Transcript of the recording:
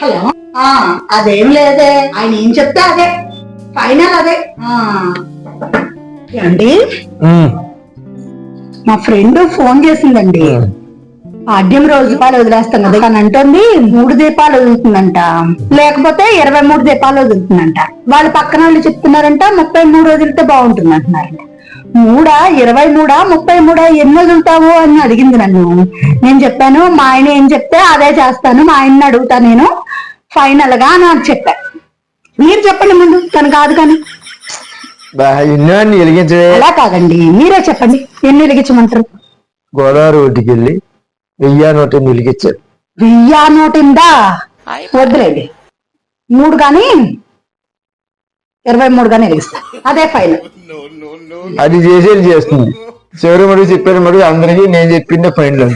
Hello? ఆ అదేం లేదే. ఆయన ఏం చెప్తే అదే. ఫైనల్ అదే. ఉమ్, మా ఫ్రెండ్ ఫోన్ చేసిందండి. పాడ్యం రోజు దీపాలు వదిలేస్తాం కదా అని అంటుంది మూడు దీపాలు వదులుతుందంట. లేకపోతే ఇరవై మూడు దీపాలు వదులుతుందంట. వాళ్ళ పక్కన వాళ్ళు చెప్తున్నారంట ముప్పై మూడు వదిలితే బాగుంటుంది అంటున్నారంట మూడా ఇరవై మూడా ముప్పై మూడా ఎన్ని వదులుతావు అని అడిగింది నన్ను. నేను చెప్పాను మా ఆయన ఏం చెప్తే అదే చేస్తాను మా ఆయన్ని అడుగుతా నేను. ఫైనల్గా నాకు చెప్పాను మీరు చెప్పండి ముందు తను కాదు కానీ. అలా కాదండి మీరే చెప్పండి ఎన్ని వెలిగించమంటారు? గోదావరి ఒడ్డుకి వెళ్ళి వెయ్యి నూట వెలిగించారు. వెయ్యా నోటిందా వద్దులేండి. మూడు కానీ ఇరవై మూడు కానీ వెలిగిస్తా. అదే ఫైనల్ అది చేసేది చేస్తుంది. చివరి మడుగు చెప్పారు మడుగు అందరికీ నేను చెప్పిందే ఫైనల్